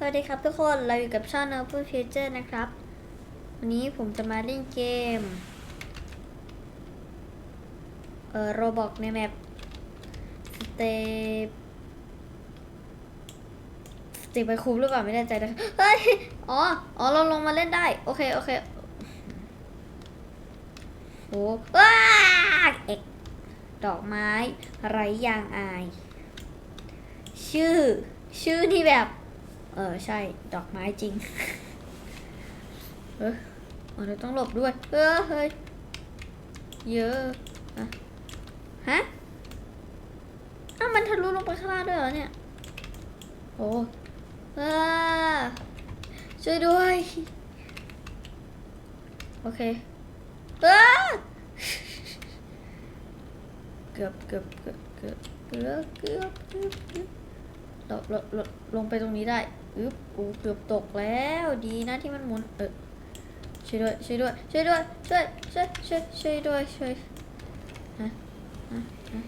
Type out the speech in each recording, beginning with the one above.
สวัสดีครับทุกคนเราอยู่กับช่อง Novel Future นะครับ วันนี้ผมจะมาเล่นเกม เอ่อโรบอกในแมปสเตปสเตปไปคูปหรือเปล่าไม่แน่ใจนะเฮ้ย อ๋อ อ๋อเราลงมาเล่นได้ โอเค โอเคโอ้ว้าเอกดอกไม้ไรยางอาย ชื่อ ชื่อที่แบบ เออใช่ดอกไม้จริง เออเราต้องหลบด้วย เออเฮ้ย เยอะฮะ อ้ามันทะลุลงไปข้างล่างด้วยเหรอเนี่ย โอ้เออช่วยด้วย โอเค เออเกือบเกือบเกือบเกือบเกือบเกือบ เราลงไปตรงนี้ได้อึ๊บอ้เกือบตกแล้วดีนะที่มันหมุนเออช่วยด้วยช่วยด้วยช่วยด้วยช่วยช่วยช่วยช่วยด้วยช่วยฮะฮะฮะ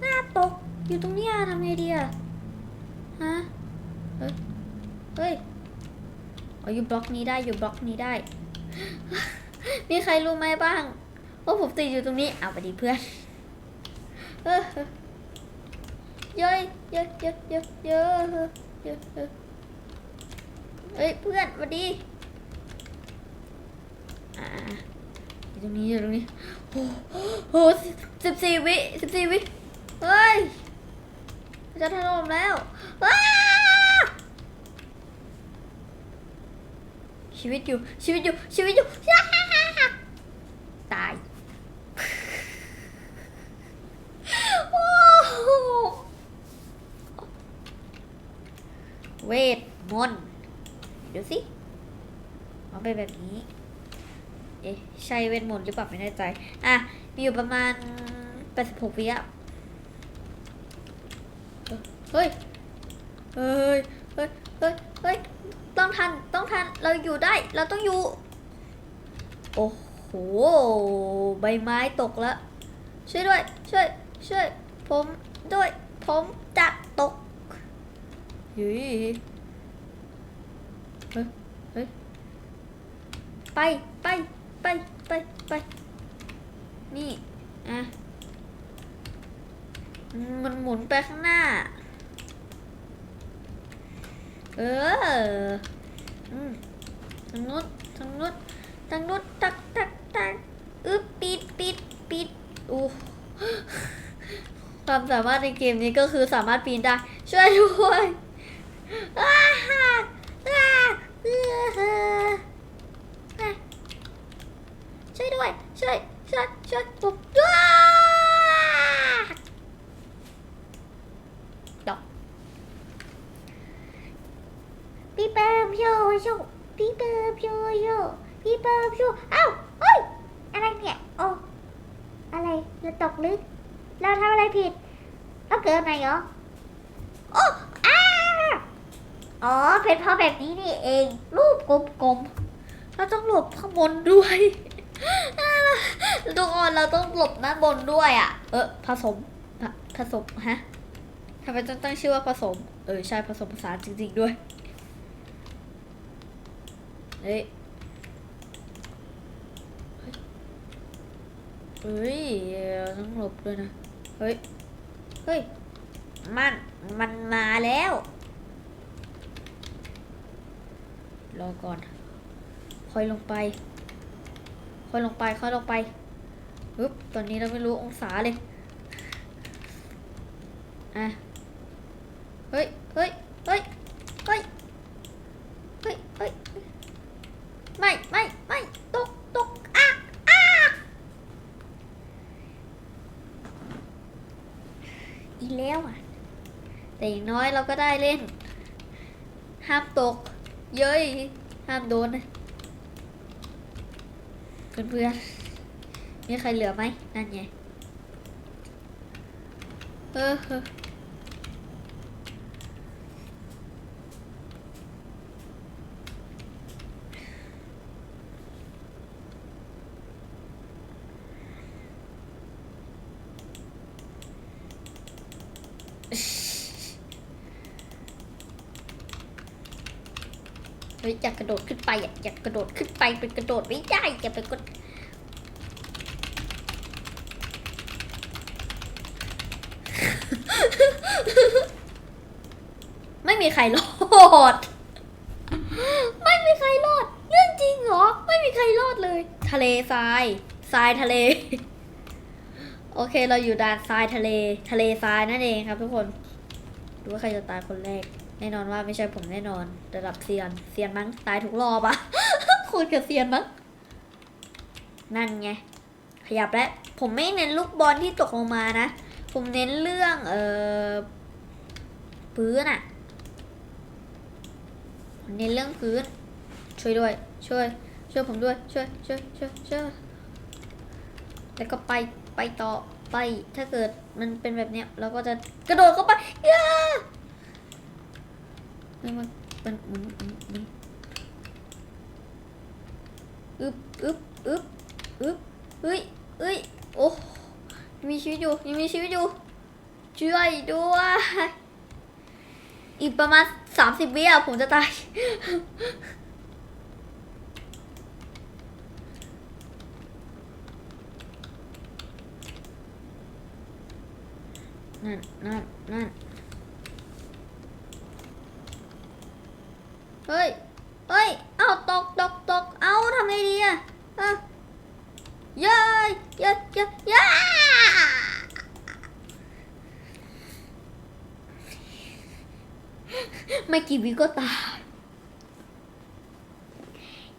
หน้าตกอยู่ตรงนี้ทำไงดีอะฮะเฮ้ยเฮ้ยอยู่บล็อกนี้ได้อยู่บล็อกนี้ได้ มีใครรู้ไหมบ้าง ว่าผมติดอยู่ตรงนี้เอาไปดีเพื่อนเออเย้ยเย้ยเย้ยเย้ยเย้ยเย้ยเฮ้ยเพื่อนสวัสดีอ่าอยู่ตรงนี้อยู่ตรงนี้โอ้โหสิบสี่วิสิบสี่วิเฮ้ยจะถล่มแล้วอ้าชีวิตอยู่ชีวิตอยู่ชีวิตอยู่ตาย โอ้โหเวทมนต์เดี๋ยวสิ เอาไปนแบบนี้ เอ๊ะใช่เวทมนต์หรือเปล่าไม่แน่ใจ อะ มีอยู่ประมาณ86วิอะเฮ้ย เฮ้ย เฮ้ย เฮ้ย เฮ้ย ต้องทัน ต้องทัน เราอยู่ได้ เราต้องอยู่ โอ้โห ใบไม้ตกแล้ว ช่วยด้วย ช่วย ช่วย ผมด้วย ผมจะตกยุยเฮ้ย เฮ้ย ไปไปไปไปไปนี่อะมันหมุนไปข้างหน้า เออทางนู้นทางนู้นทางนู้นตักตักตักอึ๊บปิดปิดปิดอู้ความสามารถในเกมนี้ก็คือสามารถปีนได้ ช่วยด้วยอ้าฮ่าอ้าเออเอออะช่วยด้วย ช่วย ช่วย ช่วยผมด้วยดอก พี่เปิม โชว์โชว์พี่เปิมโชว์โชว์พี่เปิมโชว์เอ้าเฮ้ยอะไรเนี่ยโอ้อะไรเราตกลึก เราทำอะไรผิด เราเกิดไหนเหรอโอ้อ้าอ๋อเป็นเพราะแบบนี้นี่เอง รูปกลมๆเราต้องหลบข้างบนด้วยอ่าทุกคนเราต้องหลบด้านบนด้วยอะ เออผสมผผสมฮะทำไมต้องตั้งชื่อว่าผสม เออใช่ผสมผสาจริงๆด้วย เฮ้ยเฮ้ยเราต้องหลบด้วยนะ เฮ้ย เฮ้ย มัน มันมาแล้ว รอก่อน ค่อยลงไป ค่อยลงไป ค่อยลงไปปึ๊บตอนนี้เราไม่รู้องศาเลย อะ เฮ้ย เฮ้ย เฮ้ย เฮ้ย เฮ้ย เฮ้ย ไม่ไม่ไม่ตกตกอะอะอีแล้วอะ แต่อย่างน้อยเราก็ได้เล่น ห้ามตก เย้ย ห้ามโดนนะเพื่อนๆมีใครเหลือไหมนั่นไงเออเออ เฮ้ยอยากกระโดดขึ้นไปอยากอยากกระโดดขึ้นไปเป็นกระโดดไม่ได้อย่าไปกดไม่มีใครรอด ไม่มีใครรอด เรื่องจริงเหรอ ไม่มีใครรอดเลย ทะเลทราย ทรายทะเล โอเค เราอยู่ด่านทรายทะเล ทะเลทรายนั่นเองครับทุกคน ดูว่าใครจะตายคนแรก แน่นอนว่าไม่ใช่ผมแน่นอน ระดับเซียนเซียนมั้งตายทุกรอบอะคุณกับเซียนมั้งนั่นไงขยับแล้วผมไม่เน้นลูกบอลที่ตกลงมานะ ผมเน้นเรื่องเอ่อพื้นอะผมเน้นเรื่องพื้น ช่วยด้วย ช่วย ช่วยผมด้วย ช่วยช่วยช่วยช่วยแล้วก็ไปไปต่อไปถ้าเกิดมันเป็นแบบเนี้ยเราก็จะกระโดดเข้าไปย่า นมันมันมันมันมันอึบอึบอึบอึบเฮ้ยเฮ้ยโอ้ยมีชีวิตอยู่ยังมีชีวิตอยู่ช่วยด้วยอีกประมาณสามสิบวิอะผมจะตายนั่นนั่นนั่นเฮ้ย เฮ้ย เอ้าตกตกตก เอ้าทำไงดีอะเอ้าเย้ยเย้ยเย้ยเย้ย ไม่กี่วิก็ตาย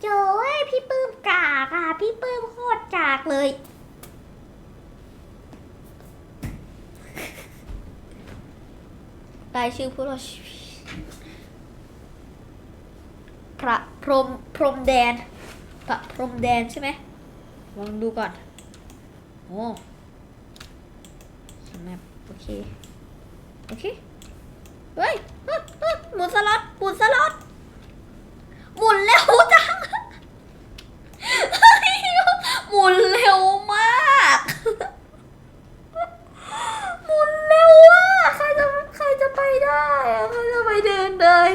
โจ้ยพี่ปื้มกากอะ พี่ปื้มโคตรจากเลยรายชื่อผู้รอดชีวิตพระพรหมพรมแดนพระพรหมแดนใช่ไหมลองดูก่อน โอ้สแมปโอเค โอเค เฮ้ยเฮ้ยเฮ้ย หมุนสล็อตหมุนสล็อตหมุนแล้วจังเฮ้ยหมุนเร็วมาก หมุนเร็วอะ ใครจะใครจะไปได้อะใครจะไปเดินเลย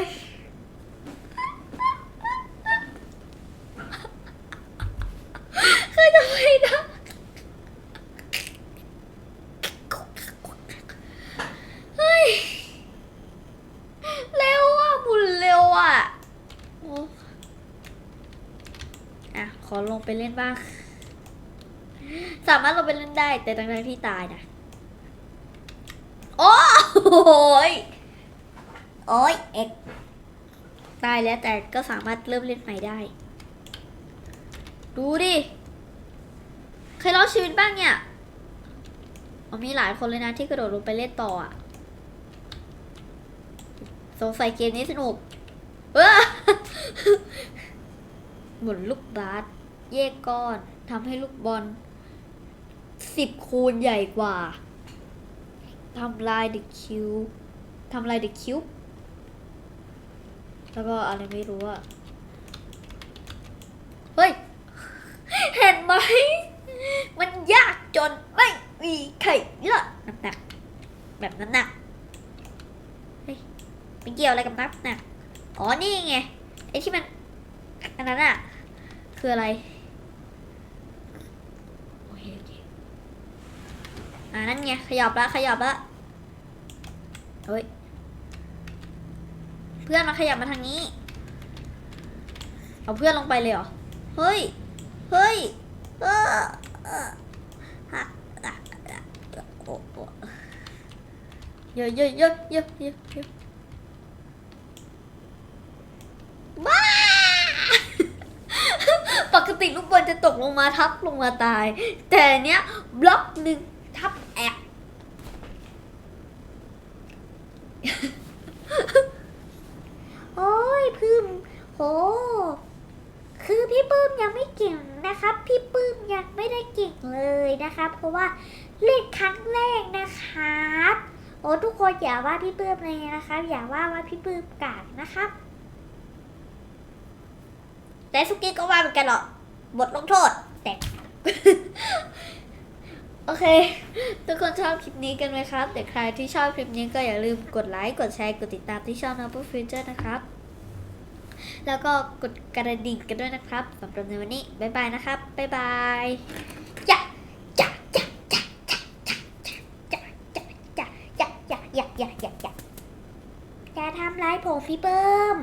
ใครจะไปได้เฮ้ย เร็วอะหมุนเร็วอะโอ้อะ ขอ ลงไปเล่นบ้าง สามารถลงไปเล่นได้ แต่ทั้งๆที่ตายนะ โอ้ยโอ้ยเอ็กตายแล้วแต่ก็สามารถเริ่มเล่นใหม่ได้ ดูดิใครรอดชีวิตบ้างเนี่ยมีหลายคนเลยนะที่กระโดดลงไปเล่นต่ออะ สงสัยเกมนี้สนุก เออหมุนลูกบาส แยกก้อนทำให้ลูกบอลสิบคูณใหญ่กว่าทำลาย the cube ทำลาย the cube แล้วก็อะไรไม่รู้อะเฮ้ย เห็นไหม มันยากจนไม่มีใครเลือน้ำหนัก แบบน้ำหนักเฮ้ยไม่เกี่ยวอะไรกับน้ำหนัก อ๋อ นี่ไง ไอ้ที่มัน อันนั้นอะคืออะไร โอเคโอเค อ่านั่นไงขยับละขยับละเฮ้ยเพื่อนมาขยับมาทางนี้ เอาเพื่อนลงไปเลยเหรอ เฮ้ย เฮ้ย เออฮะเยอะเยอะเยอะเยอะเยอะเยอะบ้าปกติลูกบอลจะตกลงมาทับลงมาตาย แต่เนี้ยบล็อกหนึ่งทับแอก โอ้ยพึ่มโห คือพี่ปื้มยังไม่เก่งนะครับ พี่ปื้มยังไม่ได้ เลยนะครับเพราะว่าเล่นครั้งแรกนะครับโอ้ทุกคนอย่าว่าพี่ปื้มเลยนะครับ อย่าว่าว่าพี่ปื้มกากนะครับ แต่สุกี้ก็ว่าเหมือนกันหรอกบทลงโทษแต่โโอเค ทุกคนชอบคลิปนี้กันไหมครับ แต่ใครที่ชอบคลิปนี้ก็อย่าลืมกดไลค์ กดแชร์ กดติดตามที่ช่อง Noble Future นะครับ แล้วก็กดกระดิ่งกันด้วยนะครับสำหรับในวันนี้ บ๊ายบายนะครับ บ๊ายบายายผมพี่เบิ้ม